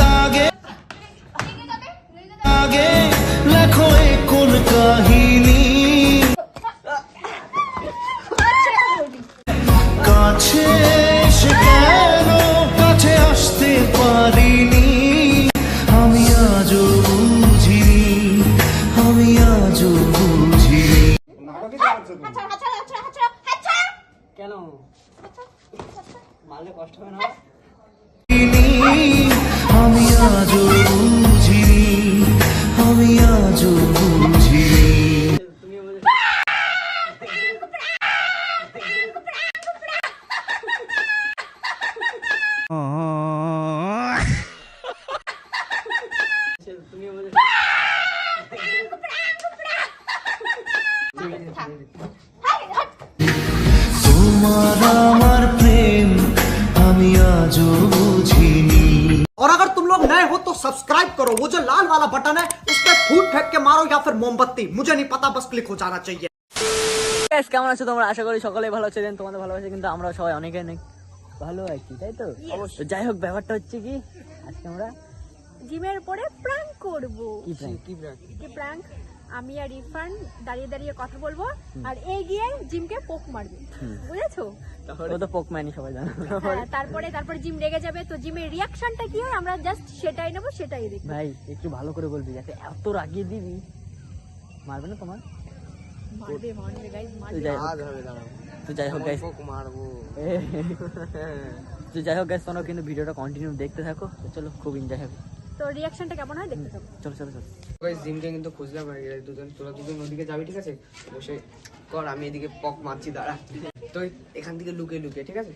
দাগে আগে লেখো এ কোন কাহিনী। কাছে এসে কেন কাছে আসতে পারিনি? আমি আজও বুঝিনি আমি আজও বুঝিনি। কেন? মারলে কষ্ট হবে না? তোমার আমার প্রেম আমি আজও বুঝিনি और अगर तुम लोग नए हो तो सब्सक्राइब करो वो जो लाल वाला बटन है उस पर फूट फेंक के मारो या फिर मोमबत्ती मुझे नहीं पता बस क्लिक हो जाना चाहिए Guys, কেমন আছো তোমরা আশা করি সকলেই ভালো আছো দেন তোমাদের ভালোবাসে কিন্তু আমরা সবাই অনেকে অনেক ভালো আছি তাই তো তো যাই হোক ব্যাপারটা হচ্ছে কি আজকে আমরা জিমের পরে প্রাঙ্ক করব কি prank? কি prank? আমি আর ইরফান দাঁড়িয়ে দাঁড়িয়ে কথা বলব আর এই গিয়ে জিমকে পোক মারবে। বুঝেছ? ও তো পোকম্যানই সবাই জানো। হ্যাঁ, তারপরে তারপরে জিম রেগে যাবে তো জিমের রিয়াকশনটা কি হয়? আমরা জাস্ট সেটাই নেব সেটাই দেখব। ভাই একটু ভালো করে বলবি যাতে এত রাগিয়ে দিবি। মারবে না তোমার? মারবে মারবে মারবে। যাই হোক। তো যাই হোক গাইস তো যাই হোক গাইস তোমরা কিন্তু ভিডিওটা কন্টিনিউ দেখতে থাকো। তো চলো খুব এনজয় হবে। তো রিয়াকশনটা কেমন হয় দেখতে থাকো। চলো চলো চলো। গাইস জিমকে কিন্তু খুঁজলাম আর এরা দুজন তোরা দুজন ওদিকে যাবি ঠিক আছে? বসে কর আমি এদিকে পক মারছি দাঁড়া। তো এখান থেকে লুকিয়ে লুকিয়ে ঠিক আছে?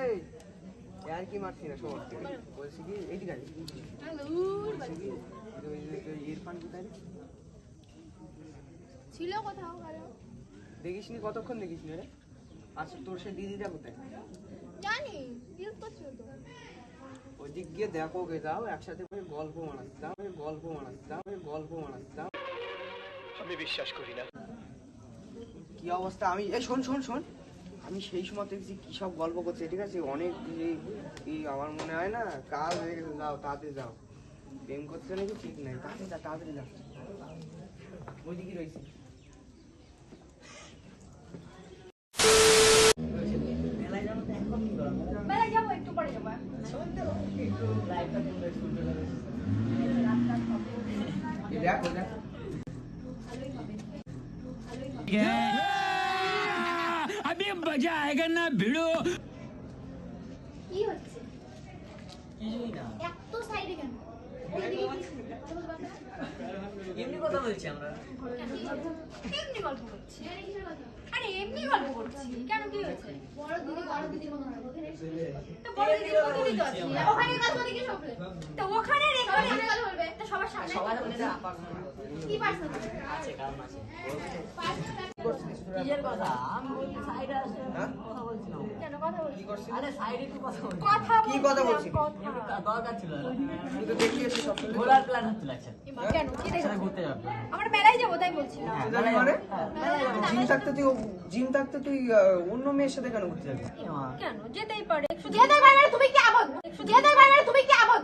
এই, আর কি মারছি না শোন। বলছি কি এইদিকে বলছি কি, ওই যে তোর ইরফান কোথায় ছিল কোথাও দেখিসনি? কতক্ষণ দেখিসনি রে আচ্ছা তোর সে দিদিটা কোথায়? জানি ইউজ করছিল তো। ওইদিক গিয়ে দেখো গে যাও একসাথে গল্প মারাস যাও এই গল্প মারাস যাও এই গল্প মারাস যাও। আমি বিশ্বাস করি না। কি অবস্থা? আমি এই শোন শোন শোন। আমি সেই সময় দেখছি কি সব গল্প করছে ঠিক আছে? অনেক এই- আমার মনে হয় না কাল হয়ে গেছে যাও তাড়াতাড়ি যাও। প্রেম করতে নাকি ঠিক নাই? তাড়াতাড়ি যা তাড়াতাড়ি যা। ওইদিকে রয়েছে বেলা যাব একটু পরে যাব এই দেখ ওই দেখ কি হচ্ছে এত সাইডে কেন এমনি কথা বলছি আমরা এমনি গল্প করছি আরে এমনি গল্প করছি। কেন কি হয়েছে? বড় দিদি বড় দিদি তো বড় দিদি ওখানেই তো আছে ওখানে কাজ করে কি সব? তো ওখানে ওখানে কথা বলবে। তো সবার সামনে সবার সামনে না, কি পার্সোনাল আছে কাম আছে। জিম থাকতে তুই অন্য মেয়ের সাথে কেন ঘুরতে যাবি? কেন? যেতেই পারে। যেতেই পারবে তুমি কি আবদ যেতেই তুমি কি আবদ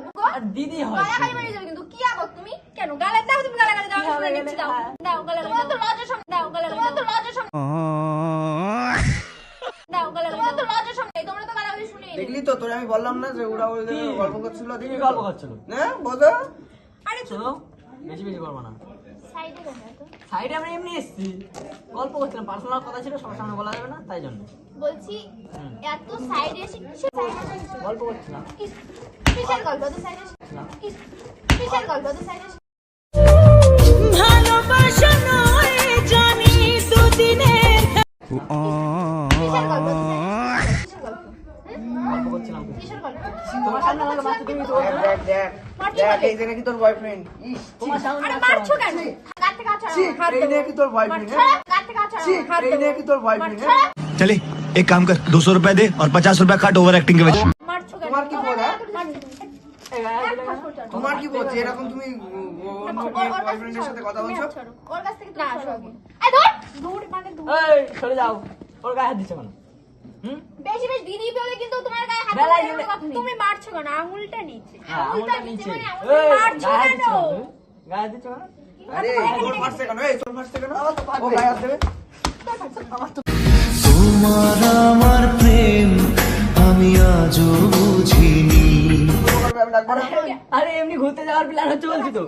দিদি হয় গালাগালি মেরে যাবে কিন্তু কি আবদ তুমি? কেন? গালে দাও তুমি গালাগালি দাও শুনে নিচ্ছি দাও দাও গালাগালি তোমার তো লজ্জা শরম দাও গালাগালি তোমার তো লজ্জা শরম দাও গালাগালি তোমার তো লজ্জা শরম নেই তোমরা তো গালাগালি শুনে দেখলি তো তোর আমি বললাম না যে ওরা ওই গল্প করছিল দেখলি গল্প? করছিল? হ্যাঁ বোঝো? আরে শোনো বেশি বেশি করব না। সাইডে কেন সাইডে আমরা এমনি এসেছি। গল্প করছিলাম পার্সোনাল কথা ছিল সবার সামনে বলা যাবে না তাই জন্য। বলছি এত সাইডে এসে কিসের গল্প করছিলাম। কিসের গল্প তো সাইডে কিসের গল্প তো সাইডে ভালোবাসা নয় জানি দুদিনের কিসের গল্প তো কিসের গল্প গল্প করছিলাম কিসের গল্প তোমার সামনে আমাকে মারতে তুমি তো দেখ দেখ দেখ মারছি দেখ বলে। এই যে নাকি তোর বয়ফ্রেন্ড ইস তোমার সামনে আরে একটা মারছো কেন গাত থেকে হাত ছি, ছাড়াও হাত এই দেবো নাকি তোর বয়ফ্রেন্ড ছাড়া, গাত থেকে হাত ছি, ছাড়াও হাত এই দেবো নাকি তোর বয়ফ্রেন্ড ছাড়া, चले एक काम कर दो सौ रुपए दे और पचास रुपए काट ओवर एक्टिंग के वजह মারছো কেন তোমার কি বল, হ্যাঁ? মারছো। এই গায়ে এক দিলে হাত কেন? করছো না। তোমার কি বলছে এরকম তুমি ও- অন্য ওর- ওর মেয়ের কাছ থেকে বয়ফ্রেন্ডের সাথে ছাড়ো, কথা তুমি বলছো হাত ছাড়ো। ওর কাছ থেকে তুমি সরো আগে। এই ধর দূর মানে দূর এই সরে যাও ওর গায়ে হাত দিচ্ছে কেন হুম বেশি বেশি দিদি বলে কিন্তু তোমার গায়ে হাত বেলায় দেওয়ার দিলে- কথা নেই। তুমি মারছো কেন আঙুলটা নিচে হ্যাঁ, আঙুলটা নিচে মানে এই, আঙুলটা মারছো গায়ে হাত কেন দিচ্ছে কেন তুমি? গায়ে হাত দিচ্ছে কেন? আরে তোর ফার্স্ট সেকেন্ড এই তোর ফার্স্ট সেকেন্ড ও গায়ে হাত দেবে তোমার আমার প্রেম আমি আজও বুঝিনি করবে আমি ডাকবো না আরে এমনি ঘুরতে যাওয়ার প্ল্যান হচ্ছে বলছি তো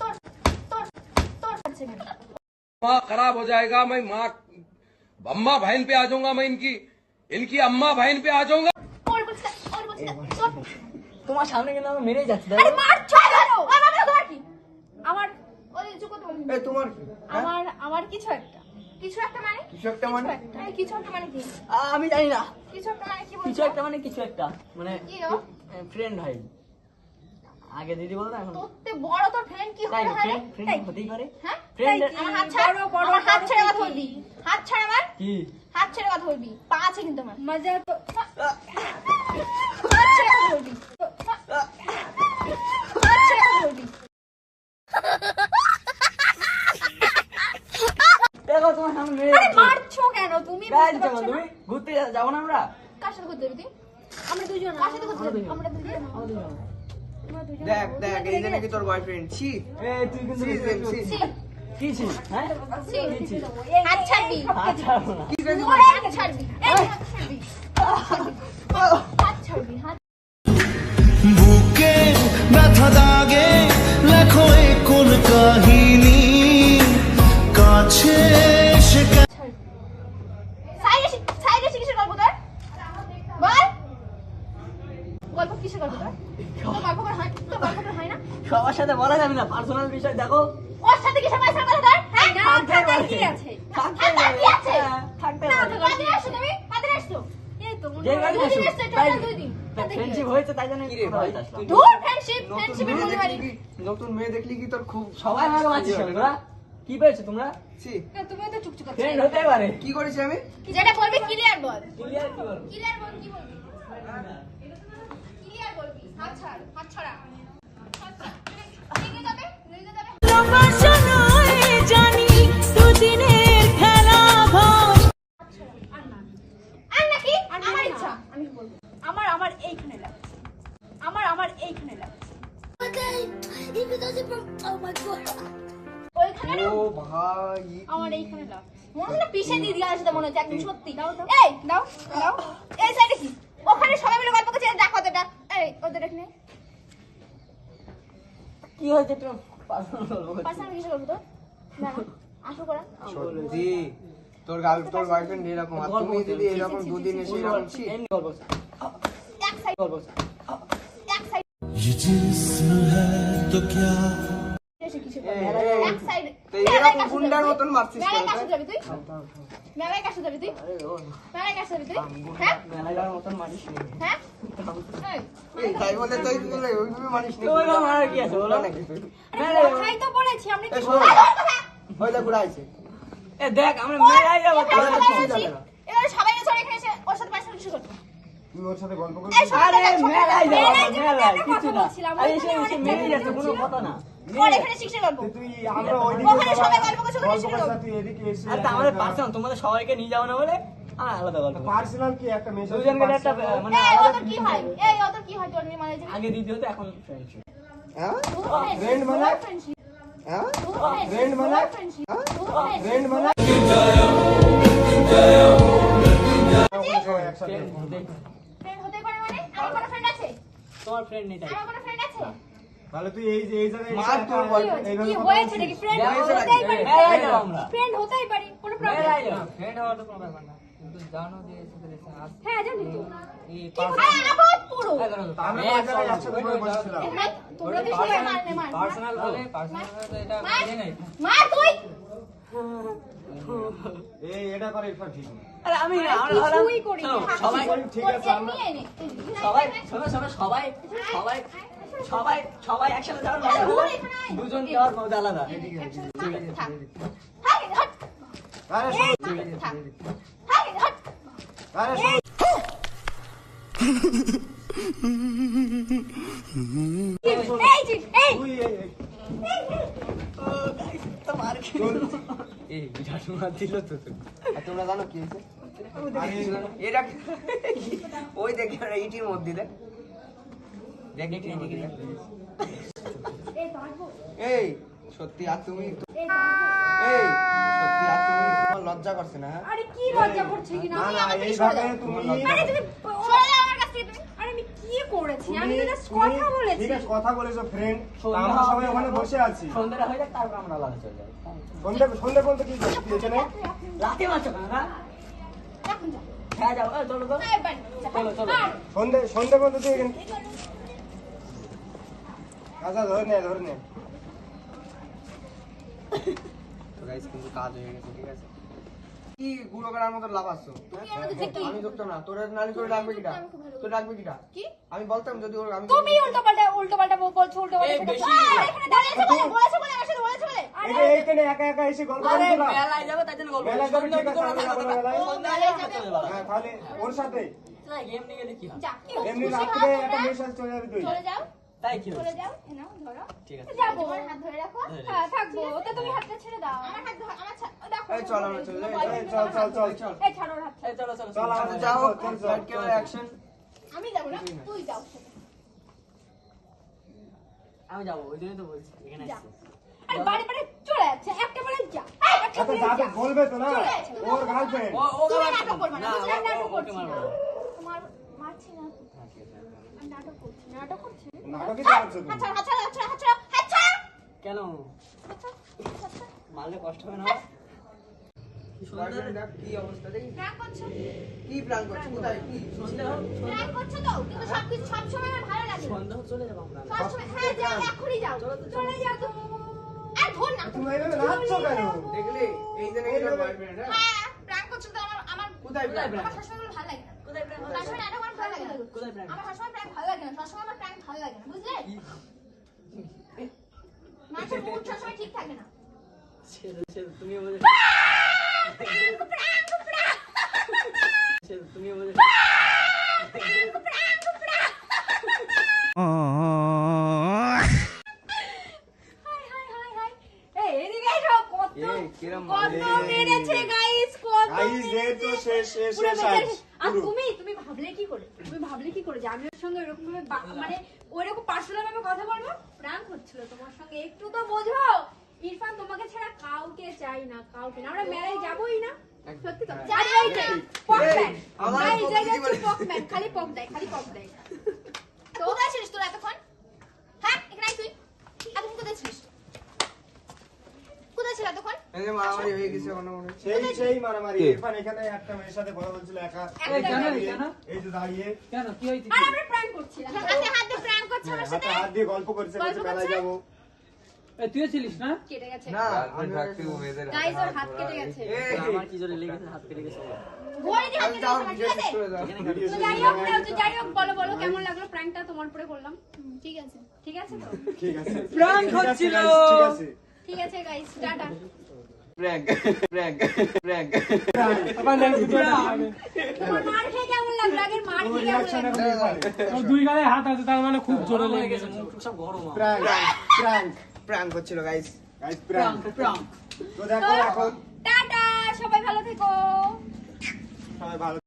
তোর তোর তোর হচ্ছে কেন माँ खराब हो जाएगा मैं माँ अम्मा बहन पे आ जाऊंगा मैं इनकी इनकी अम्मा बहन पे आ जाऊंगा ওর বলছি না, ওর বলছি না, তোর তোমার সামনে কিন্তু আমি মেরেই যাচ্ছি আরে মারছো কেন আমার তোমার কি আমার ওই চুপ করতে বলি এই তোমার কি? হ্যাঁ? আমার আমার কিছু একটা কিছু একটা মানে কিছু একটা মানে এই কিছু একটা মানে কি আমি জানি না কিছু একটা মানে কি কিছু বলছো একটা মানে কিছু একটা মানে কি গো? ফ্রেন্ড হয় আগে দিদি বলতো এখন তোর তে বড় তোর ফ্রেন্ড কি তাই হতে হয় রে? ফ্রেন্ড তাই? হতেই পারে হ্যাঁ Friend- তাই কি? আমার হাত ছাড় আমার হাত কি? হাত ছেড়ে কথা বলবি। পা আছে কিন্তু আমার। মজা তো হাত ছেড়ে কথা বলবি। হাত ছেড়ে কথা বলবি। দেখো তোমার সামনে আরে মারছো কেন? তুমি গায়ে বুঝতে দিচ্ছে কেন পারছ না। তুমি ঘুরতে যাব না আমরা? কার সাথে করতে তুই? আমরা দুজন। কার সাথে করতে যাবি? আমরা দুজন। দেখ দেখ এই যে নাকি তোর বয়ফ্রেন্ড ছি। এ তুই কিন্তু বুকে ব্যথা দাগে, লেখো কোন কাহিনী। কাছে সবার সাথে বলা যাবে না পার্সোনাল বিষয়, দেখো। ওর সাথে কিসের পয়সা কথা তোর হ্যাঁ? না থাকতে থাকতে কি আছে? থাকতে থাকতে কি আছে। হ্যাঁ, থাকতে না কাজে আসছো তুমি? কাজে আসছো? এই তো মনে হয় দুই দিন আসুক, টোটাল দুই দিন ফ্রেন্ডশিপ হয়েছে? হয়েছে তাই জন্য কি রে কথা ভাই? বলতে আসলাম। তুই ধুর ফ্রেন্ডশিপ নতুন ফ্রেন্ডশিপের মেয়ে দেখলি কি নতুন মেয়ে দেখলি কি তোর খুব সবাই তোরা কি পেয়েছ তোমরা? ছি। তুমি তো চুপচুপ করছ ফ্রেন্ড হতে পারে। কি করেছি আমি? যেটা বলবি ক্লিয়ার বল। ক্লিয়ার কি বলব? ক্লিয়ার বল কি বলবি? ক্লিয়ার বলবি। হাত ছাড় হাত ছাড়া হাত ছাড়। রেগে যাবে রেগে যাবে ভালোবাসা নয় জানি দুদিনের খেলা ঘর আর না আর নাকি আমার দিয়ে আসতে মনে হচ্ছে একদম সত্যি দাও এই কি ওখানে সবাই মিলে গল্প করছে দেখো ওদেরটা এই হয়েছে একটু পার্সোনাল বলবো পার্সোনাল কিছু করবো তো না আসো করা সত্যি তোর গার্ল তোর বয়ফ্রেন্ড এরকম আর তুমি যদি এরকম দুদিন এসে এরকম ছি এমনি গল্প করছে। এক সাইড গল্প করছে। এক সাইড ये जिस्म है तो क्या এরকম গুন্ডার মতন মারছিস মেলায় কাছে যাবি তুই? মেলায় কাছে যাবি তুই? মেলায় কাছে যাবি তুই? হ্যাঁ? মেলায় মতন মারিস হ্যাঁ? তাই বলে তুই তুই ওইভাবে মারিস নি। ওইভাবে মারার কি আছে বলো? নাকি? তুই? আরে তো বলেছি আমরা কি ওই দেখ আইছে। এ দেখ আমরা মেলায় যাব তাহলে সবাই এসে এখানে এসে ওর সাথে পার্সোনাল কিছু করব তুই ওর সাথে গল্প এই, আরে মেলায়। মেলায় যাব, মেলায় কিছু না। আরে এসে অনেক যাচ্ছে কোনো কথা না। ওর তোমাদের সবাইকে নিয়ে যাব না বলে আলাদা গল্প পার্সোনাল কি একটা মানে এই কি হয়? এই ওদের কি হয়? তোর মানে আগে দিদি হতো এখন ফ্রেন্ডশিপ হ্যাঁ? ফ্রেন্ড মানে? ফ্রেন্ডশিপ হ্যাঁ? ফ্রেন্ড মানে? ফ্রেন্ডশিপ ফ্রেন্ড মানে? ফ্রেন্ড হতে পারে মানে? আমার কোনো ফ্রেন্ড আছে? তোমার ফ্রেন্ড নেই তাই। আমার কোনো ফ্রেন্ড আছে? মার তোর কি? কি হয়েছে নাকি? ফ্রেন্ড হতেই পারি। আমরা ফ্রেন্ড হতেই পারি। কোনো প্রবলেম মেলায় যাব হ্যাঁ জানি তো। হ্যাঁ আবার পুরো। হ্যাঁ, তোমরা তো সবাই মার মার পার্সোনাল বলে পার্সোনাল এটা মার তুই। আরে আমি না, করি শোনো, সবাই এমনি সবাই সবাই সবাই সবাই সবাই একসাথে যাওয়ার মজা। দুজন যাওয়ার মজা আলাদা। তোমরা জানো কি হয়েছে? এটা ওই দেখি ইটির মধ্যে দেখ। এই সত্যি আর তুমি? এই সত্যি আর তুমি? তোমার লজ্জা করছে না হ্যাঁ? আরে কি লজ্জা করছে কি না? না আমি না আমার থেকে এইভাবে সরে তুমি আরে তুমি সরে আমার কাছ থেকে। তুমি আরে আমি কি করেছি? আমি তো জাস্ট কথা বলেছি। ঠিক আছে কথা বলেছ ফ্রেন্ড আমরা সবাই ওখানে বসে আছি। সন্ধ্যাটা হয়ে যাক তারপর আমরা আলাদা চলে যাই। সন্ধ্যে সন্ধ্যে পর্যন্ত কি কি এখানে? রাতে মারছো কেন এখন যাও। হ্যাঁ যাও চলো চলো, চলো। আর সন্ধ্যে সন্ধ্যে পর্যন্ত আচ্ছা ধরে নে ধরে নে। তো গাইস কিন্তু কাজ হয়ে গেছে ঠিক আছে? কি গুঁড়ো করার মতো আমাকে দেখতে আমি ধরতো না। তোর নালি করে ডাকবে কিটা? তোর ডাকবে কিটা? কি? আমি বলতাম যদি ওর আমি তুমি উল্টো পাল্টা উল্টো পাল্টা বলছো উল্টো পাল্টা দাঁড়িয়েছে বলে বলেছে বলে আমার সাথে বলেছে বলে। আরে এইখানে একা একা এসে গল্প আরে করছিলাম মেলায় যাব তাই জন্য গল্প মেলায় যাবে ঠিক আছে আমি যাব। না মেলায় হ্যাঁ তাহলে ওর সাথে। গেম নিয়ে গেলে কি হয়? এমনি রাত্রে একটা মেয়ের সাথে চলে যাবি তুই। চলে যাও। তাই কি চলে যাও নাও ধরো। ঠিক আছে। যাব। আমার হাত ধরে রাখো। হ্যাঁ থাকব। তা তুমি হাতটা ছেড়ে দাও। আমার হাত ধরে আমার দেখো এই চল আমরা চলে চল চল চল। চল। এই ছাড়ো হাত। এই চলো চলো চল। চলো যাও চল চল চল ক্যামেরা অ্যাকশন আমি যাব না তুই যাও। আমি যাব ওই জন্যই তো বলছি। এখানে আসছি। আরে বাড়ি বাড়ি চলে যাচ্ছে। একটা বলে যা। একটা যাবে বলবে তো না। ওর গার্লফ্রেন্ড ও ও করবে। মারছি নাটক করছি নাটক করছি? নাটকই তো করছ তুমি। হাত ছাড়ো হাত ছাড়ো হাত ছাড়ো হাত ছাড়ো। হাত ছাড়ো কেন? হাত ছাড়ো, হাত ছাড়ো। মারলে কষ্ট হবে না? কি অবস্থা? দেখি। কি প্ল্যান করছিস কোথায়? কি সন্ধ্যা করছ তো? কিন্তু সবকিছু সবসময় আমার ভালো লাগে। সন্ধ্যা চলে যাব আমরা। হ্যাঁ যাও এখনই যাও। চলে যাও তো। আর ধর না। তুমি এইভাবে নাচছো কেন? দেখলি? এই যে নাকি বয়ফ্রেন্ড হ্যাঁ? হ্যাঁ করছ তো আমার আমার কোথায় প্ল্যান আমার সবসময় ভালো লাগে না কোথায় prank করছ? সবসময় নাটক আমার ভালো লাগে না কোথায় prank? আমার সবসময় প্র্যাঙ্ক ভালো লাগে না সবসময় আমার প্র্যাঙ্ক ভালো লাগে না বুঝলে? মানুষের মুড সবসময় ঠিক থাকে না। ছেড়ে ছেড়ে তুমি বলে প্র্যাঙ্ক প্র্যাঙ্ক ছেড়ে তুমি বলে হাই হাই হাই হাই এই এদিকে এসো কত এই, কিরম কত মারলে। মেরেছে গাইস কত গাইস এর তো শেষ শেষ পুরো শেষ বেচারি- আজ আর তুমি তুমি ভাবলে কি করে? তুমি ভাবলে কি করে যে আমি ওর সঙ্গে এরকম ভাবে মানে ওইরকম পার্সোনাল ভাবে কথা বলব? প্র্যাঙ্ক হচ্ছিল তোমার সঙ্গে। একটু তো বোঝো। ইরফান তোমাকে ছাড়া কাউকে চাই না কাউকে না। আমরা মেলায় যাবোই না। সত্যি তো? আমার এই খালি পক দেয় খালি পক দেয় তো কোথায় ছিলিস তোরা এতক্ষণ? হ্যাঁ এখানে তুই। এতক্ষণ কোথায় ছিলিস কোথায় ছিল এতক্ষণ এই যে মারামারি হয়ে গেছে কোনো হচ্ছে। সেই সেই মারামারি। ইরফান এখানে একটা মেয়ের সাথে কথা বলছিল একা। একটা দাঁড়িয়ে, এই যে দাঁড়িয়ে। আর আমরা প্র্যাঙ্ক করছিলাম হাতে হাতে প্র্যাঙ্ক করছে আমার সাথে? হাত দিয়ে গল্প করছে বলছে মেলায় করছে? যাব। কেটে গেছে। না আমি থাকতে গাইস ওর হাত কেটে গেছে। আমার কি জোরে লেগেছে হাত কেটে গেছে ঘড়ি দিয়ে হাত আমি কেটে যাও গেছে আমার, ভিডিও ঠিক আছে? করে দাও। ভিডিও তো শেষ যাই হোক গেছে। না, তো যাই হোক বলো বলো কেমন লাগল প্র্যাঙ্কটা তোমার উপরে করলাম। ঠিক আছে। ঠিক আছে তো? ঠিক আছে। Prank ঠিক আছে, হচ্ছিল। ঠিক আছে ঠিক আছে। Guys tata. Prank prank prank. তোমার মার খেয়ে কেমন লাগল? আগের মার খেয়ে কেমন দুই গালে হাত আছে তার মানে খুব জোরে লেগে গেছে। মুখ সব গরম প্র্যাঙ্ক প্র্যাঙ্ক প্র্যাঙ্ক হচ্ছিল guys guys prank Prank, prank। তো দেখো এখন টাটা সবাই ভালো থেকো। সবাই ভালো